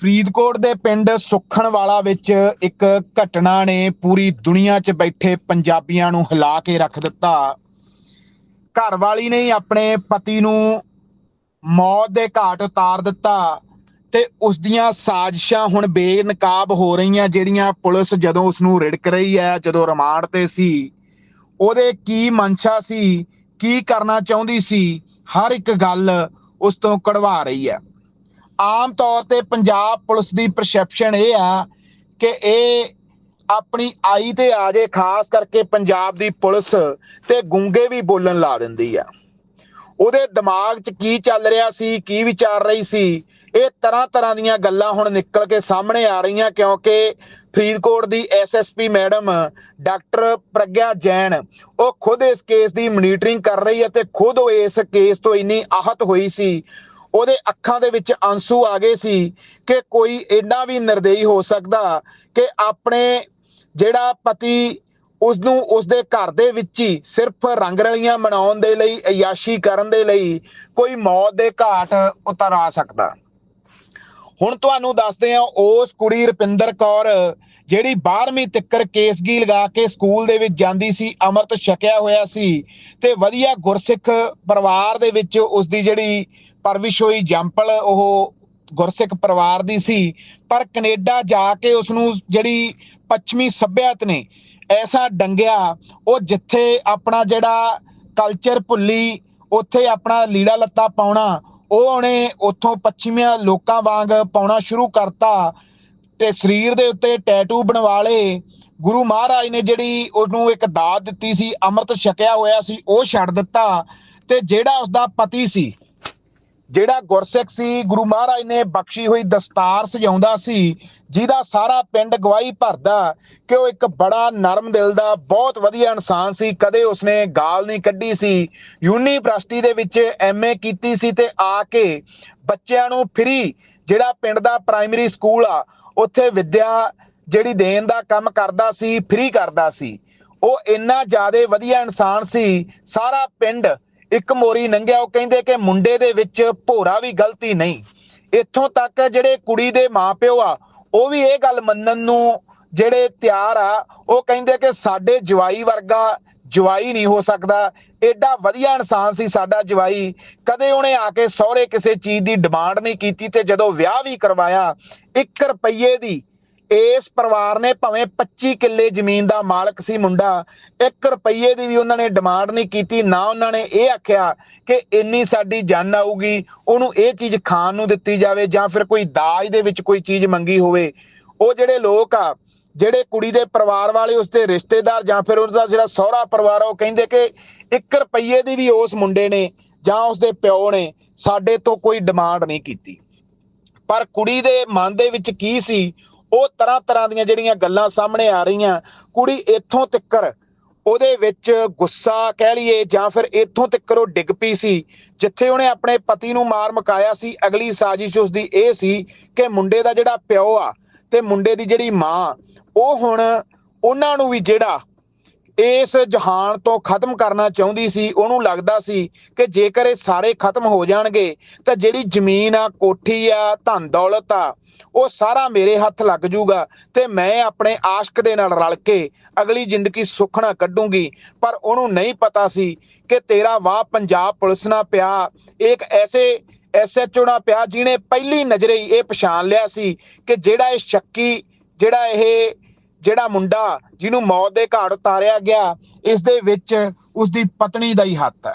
ਫਰੀਦਕੋਟ ਦੇ ਪਿੰਡ ਸੁਖਣਵਾਲਾ ਵਿੱਚ ਇੱਕ ਘਟਨਾ ਨੇ ਪੂਰੀ ਦੁਨੀਆ 'ਚ ਬੈਠੇ ਪੰਜਾਬੀਆਂ ਨੂੰ ਹਿਲਾ ਕੇ ਰੱਖ ਦਿੱਤਾ। ਘਰ ਵਾਲੀ ਨੇ ਆਪਣੇ ਪਤੀ ਨੂੰ ਮੌਤ ਦੇ ਘਾਟ ਉਤਾਰ ਦਿੱਤਾ ਤੇ ਉਸ ਦੀਆਂ ਸਾਜ਼ਿਸ਼ਾਂ ਹੁਣ ਬੇਨਕਾਬ ਹੋ ਰਹੀਆਂ ਜਿਹੜੀਆਂ ਪੁਲਿਸ ਜਦੋਂ ਉਸ ਨੂੰ ਰਿੜਕ ਰਹੀ ਹੈ, ਜਦੋਂ ਰਿਮਾਂਡ ਤੇ ਸੀ। ਉਹਦੇ ਕੀ ਮਨਸ਼ਾ ਸੀ, ਕੀ ਕਰਨਾ ਚਾਹੁੰਦੀ ਸੀ, ਹਰ ਇੱਕ ਗੱਲ ਉਸ ਤੋਂ ਕਢਵਾ ਰਹੀ ਹੈ। ਆਮ ਤੌਰ ਤੇ ਪੰਜਾਬ ਪੁਲਿਸ ਦੀ ਪਰਸੈਪਸ਼ਨ ਇਹ ਆ ਕਿ ਇਹ ਆਪਣੀ ਆਈ ਤੇ ਆ ਜੇ ਖਾਸ ਕਰਕੇ ਪੰਜਾਬ ਦੀ ਪੁਲਿਸ ਤੇ ਗੁੰਗੇ ਵੀ ਬੋਲਣ ਲਾ ਦਿੰਦੀ ਆ। ਉਹਦੇ ਦਿਮਾਗ 'ਚ ਕੀ ਚੱਲ ਰਿਹਾ ਸੀ, ਕੀ ਵਿਚਾਰ ਰਹੀ ਸੀ, ਇਹ ਤਰ੍ਹਾਂ ਤਰ੍ਹਾਂ ਦੀਆਂ ਗੱਲਾਂ ਹੁਣ ਨਿਕਲ ਕੇ ਸਾਹਮਣੇ ਆ ਰਹੀਆਂ ਕਿਉਂਕਿ ਫਰੀਦਕੋਟ ਦੀ SSP madam doctor Pragya Jain, ਉਹ ਖੁਦ ਇਸ ਕੇਸ ਦੀ ਮੋਨੀਟਰਿੰਗ ਕਰ ਰਹੀ ਹੈ ਤੇ ਖੁਦ ਉਹ ਇਸ ਕੇਸ ਤੋਂ ਇੰਨੀ ਆਹਤ ਹੋਈ ਸੀ। ਉਹਦੇ ਅੱਖਾਂ ਦੇ ਵਿੱਚ ਆਂਸੂ ਆ ਗਏ ਸੀ ਕਿ ਕੋਈ ਐਡਾ ਵੀ ਨਿਰਦਈ ਹੋ ਸਕਦਾ ਕਿ ਆਪਣੇ ਜਿਹੜਾ ਪਤੀ ਉਸ ਨੂੰ ਉਸ ਦੇ ਘਰ ਦੇ ਵਿੱਚ ਹੀ ਸਿਰਫ ਰੰਗ ਰਲੀਆਂ ਮਨਾਉਣ ਦੇ ਲਈ, ਅਯਾਸ਼ੀ ਕਰਨ ਦੇ ਲਈ ਕੋਈ ਮੌਤ ਦੇ ਘਾਟ ਉਤਾਰਾ ਸਕਦਾ। ਹੁਣ ਤੁਹਾਨੂੰ ਦੱਸਦੇ ਆ ਉਸ ਕੁੜੀ ਰਪਿੰਦਰ ਕੌਰ, ਜਿਹੜੀ 12ਵੀਂ ਤੱਕਰ ਕੇਸਗੀ ਲਗਾ ਕੇ ਸਕੂਲ ਦੇ ਵਿੱਚ ਜਾਂਦੀ ਸੀ, ਅੰਮ੍ਰਿਤ ਛਕਿਆ ਹੋਇਆ ਸੀ ਤੇ ਵਧੀਆ ਗੁਰਸਿੱਖ ਪਰਿਵਾਰ ਦੇ ਵਿੱਚ ਉਸ ਦੀ ਜਿਹੜੀ ਪਰਵਿਸ਼ ਹੋਈ ਜੰਪਲ ਉਹ ਗੁਰਸਿੱਖ ਪਰਿਵਾਰ ਦੀ ਸੀ, ਪਰ ਕੈਨੇਡਾ ਜਾ ਕੇ ਉਸ ਨੂੰ ਜਿਹੜੀ ਪੱਛਮੀ ਸੱਭਿਅਤ ਨੇ, ਐਸਾ ਡੰਗਿਆ, ਉਹ ਜਿੱਥੇ ਆਪਣਾ ਜਿਹੜਾ ਕਲਚਰ ਭੁੱਲੀ, ਉੱਥੇ ਆਪਣਾ ਲੀੜਾ ਲੱਤਾ ਪਾਉਣਾ ਉਹ ਉਹਨੇ ਉੱਥੋਂ ਪੱਛਮੀਆਂ ਲੋਕਾਂ ਵਾਂਗ ਪਾਉਣਾ ਸ਼ੁਰੂ ਕਰਤਾ ਤੇ ਸਰੀਰ ਦੇ ਉੱਤੇ ਟੈਟੂ ਬਣਵਾ ਲਏ। ਗੁਰੂ ਮਹਾਰਾਜ ਨੇ ਜਿਹੜੀ ਉਹਨੂੰ ਇੱਕ ਦਾਤ ਦਿੱਤੀ ਸੀ, ਅੰਮ੍ਰਿਤ ਛਕਿਆ ਹੋਇਆ ਸੀ, ਉਹ ਛੱਡ ਦਿੱਤਾ ਤੇ ਜਿਹੜਾ ਉਸਦਾ ਪਤੀ ਸੀ ਜਿਹੜਾ ਗੁਰਸਿੱਖ ਸੀ, ਗੁਰੂ ਮਹਾਰਾਜ ਨੇ ਬਖਸ਼ੀ ਹੋਈ ਦਸਤਾਰ ਸਜਾਉਂਦਾ ਸੀ, ਜਿਹਦਾ ਸਾਰਾ ਪਿੰਡ ਗਵਾਹੀ ਭਰਦਾ, ਕਿ ਉਹ ਇੱਕ ਬੜਾ ਨਰਮ ਦਿਲ ਦਾ, ਬਹੁਤ ਵਧੀਆ ਇਨਸਾਨ ਸੀ, ਕਦੇ ਉਸਨੇ ਗਾਲ ਨਹੀਂ ਕੱਢੀ ਸੀ। ਯੂਨੀਵਰਸਿਟੀ ਦੇ ਵਿੱਚ ਐਮਏ ਕੀਤੀ ਸੀ ਤੇ ਆ ਕੇ ਬੱਚਿਆਂ ਨੂੰ ਫ੍ਰੀ ਜਿਹੜਾ ਪਿੰਡ ਦਾ ਪ੍ਰਾਇਮਰੀ ਸਕੂਲ ਆ, ਉੱਥੇ ਵਿੱਦਿਆ ਜਿਹੜੀ ਦੇਣ ਦਾ ਕੰਮ ਕਰਦਾ ਸੀ ਫ੍ਰੀ ਕਰਦਾ ਸੀ। ਉਹ ਇੰਨਾ ਜ਼ਿਆਦਾ ਵਧੀਆ ਇਨਸਾਨ ਸੀ, ਸਾਰਾ ਪਿੰਡ ਇੱਕ ਮੋਰੀ ਨੰਗਿਆ, ਉਹ ਕਹਿੰਦੇ ਕਿ ਮੁੰਡੇ ਦੇ ਵਿੱਚ ਭੋਰਾ ਵੀ ਗਲਤੀ ਨਹੀਂ। ਇੱਥੋਂ ਤੱਕ ਜਿਹੜੇ ਕੁੜੀ ਦੇ ਮਾਪਿਓ ਆ, ਉਹ ਵੀ ਇਹ ਗੱਲ ਮੰਨਣ ਨੂੰ ਜਿਹੜੇ ਤਿਆਰ ਆ, ਉਹ ਕਹਿੰਦੇ ਕਿ ਸਾਡੇ ਜਵਾਈ ਵਰਗਾ ਜਵਾਈ ਨਹੀਂ ਹੋ ਸਕਦਾ। ਐਡਾ ਵਧੀਆ ਇਨਸਾਨ ਸੀ ਸਾਡਾ ਜਵਾਈ। ਕਦੇ ਉਹਨੇ ਆ ਕੇ ਸਹੁਰੇ ਕਿਸੇ ਚੀਜ਼ ਦੀ ਡਿਮਾਂਡ ਨਹੀਂ ਕੀਤੀ ਤੇ ਜਦੋਂ ਵਿਆਹ ਵੀ ਕਰਵਾਇਆ 1 ਰੁਪਏ ਦੀ ਇਸ ਪਰਿਵਾਰ ਨੇ ਭਾਵੇਂ 25 ਕਿੱਲੇ ਜ਼ਮੀਨ ਦਾ ਮਾਲਕ ਸੀ ਮੁੰਡਾ 1 ਰੁਪਏ ਦੀ ਵੀ ਉਹਨਾਂ ਨੇ ਡਿਮਾਂਡ ਨਹੀਂ ਕੀਤੀ, ਨਾ ਉਹਨਾਂ ਨੇ ਇਹ ਆਖਿਆ ਕਿ ਇੰਨੀ ਸਾਡੀ ਜਾਨ ਆਊਗੀ, ਉਹਨੂੰ ਇਹ ਚੀਜ਼ ਖਾਣ ਨੂੰ ਦਿੱਤੀ ਜਾਵੇ ਜਾਂ ਫਿਰ ਕੋਈ ਦਾਜ ਦੇ ਵਿੱਚ ਕੋਈ ਚੀਜ਼ ਮੰਗੀ ਹੋਵੇ। ਉਹ ਜਿਹੜੇ ਲੋਕ ਆ, ਜਿਹੜੇ ਕੁੜੀ ਦੇ ਪਰਿਵਾਰ ਵਾਲੇ ਉਸਦੇ ਰਿਸ਼ਤੇਦਾਰ ਜਾਂ ਫਿਰ ਉਹਦਾ ਜਿਹੜਾ ਸਹੁਰਾ ਪਰਿਵਾਰ ਆ, ਉਹ ਕਹਿੰਦੇ ਕਿ 1 ਰੁਪਏ ਦੀ ਵੀ ਉਸ ਮੁੰਡੇ ਨੇ ਜਾਂ ਉਸਦੇ ਪਿਓ ਨੇ ਸਾਡੇ ਤੋਂ ਕੋਈ ਡਿਮਾਂਡ ਨਹੀਂ ਕੀਤੀ। ਪਰ ਕੁੜੀ ਦੇ ਮਨ ਦੇ ਵਿੱਚ ਕੀ ਸੀ? ਉਹ ਤਰ੍ਹਾਂ ਤਰ੍ਹਾਂ ਦੀਆਂ ਜਿਹੜੀਆਂ ਗੱਲਾਂ ਸਾਹਮਣੇ ਆ ਰਹੀਆਂ, ਕੁੜੀ ਇੱਥੋਂ ਤਿੱਕਰ, ਉਹਦੇ ਵਿੱਚ ਗੁੱਸਾ ਕਹਿ ਲਈਏ ਜਾਂ ਫਿਰ ਇੱਥੋਂ ਤਿੱਕਰ ਉਹ ਡਿੱਗ ਪਈ ਸੀ, ਜਿੱਥੇ ਉਹਨੇ ਆਪਣੇ ਪਤੀ ਨੂੰ ਮਾਰ ਮਕਾਇਆ ਸੀ, ਅਗਲੀ ਸਾਜ਼ਿਸ਼ ਉਸ ਦੀ ਇਹ ਸੀ ਕਿ ਮੁੰਡੇ ਦਾ ਜਿਹੜਾ ਪਿਓ ਆ ਤੇ ਮੁੰਡੇ ਦੀ ਜਿਹੜੀ ਮਾਂ, ਉਹ ਹੁਣ ਉਹਨਾਂ ਨੂੰ ਵੀ ਜਿਹੜਾ ਇਸ ਜਹਾਨ ਤੋਂ ਖਤਮ ਕਰਨਾ ਚਾਹੁੰਦੀ ਸੀ, ਉਹਨੂੰ ਲੱਗਦਾ ਸੀ ਕਿ ਜੇਕਰ ਇਹ ਸਾਰੇ ਖਤਮ ਹੋ ਜਾਣਗੇ, ਤਾਂ ਜਿਹੜੀ ਜ਼ਮੀਨ ਆ, ਕੋਠੀ ਆ, ਧਨ ਦੌਲਤ ਆ, ਉਹ ਸਾਰਾ ਮੇਰੇ ਹੱਥ ਲੱਗ ਜੂਗਾ ਤੇ ਮੈਂ ਆਪਣੇ ਆਸ਼ਕ ਦੇ ਨਾਲ ਰਲ ਕੇ ਅਗਲੀ ਜ਼ਿੰਦਗੀ ਸੁਖਣਾ ਕੱਢੂੰਗੀ। ਪਰ ਉਹਨੂੰ ਨਹੀਂ ਪਤਾ ਸੀ ਕਿ ਤੇਰਾ ਵਾਹ ਪੰਜਾਬ ਪੁਲਿਸ ਨਾਲ ਪਿਆ, ਇੱਕ ਐਸੇ ਐਸਐਚਓ ਨਾਲ ਪਿਆ ਜਿਹਨੇ ਪਹਿਲੀ ਨਜ਼ਰੇ ਹੀ ਇਹ ਪਛਾਣ ਲਿਆ ਸੀ ਕਿ ਜਿਹੜਾ ਇਹ ਸ਼ੱਕੀ, ਜਿਹੜਾ ਇਹ ਜਿਹੜਾ ਮੁੰਡਾ ਜਿਹਨੂੰ ਮੌਤ ਦੇ ਘਾਟ ਉਤਾਰਿਆ ਗਿਆ, ਇਸ ਦੇ ਵਿੱਚ ਉਸ ਦੀ ਪਤਨੀ ਦਾ ਹੀ ਹੱਥ ਹੈ।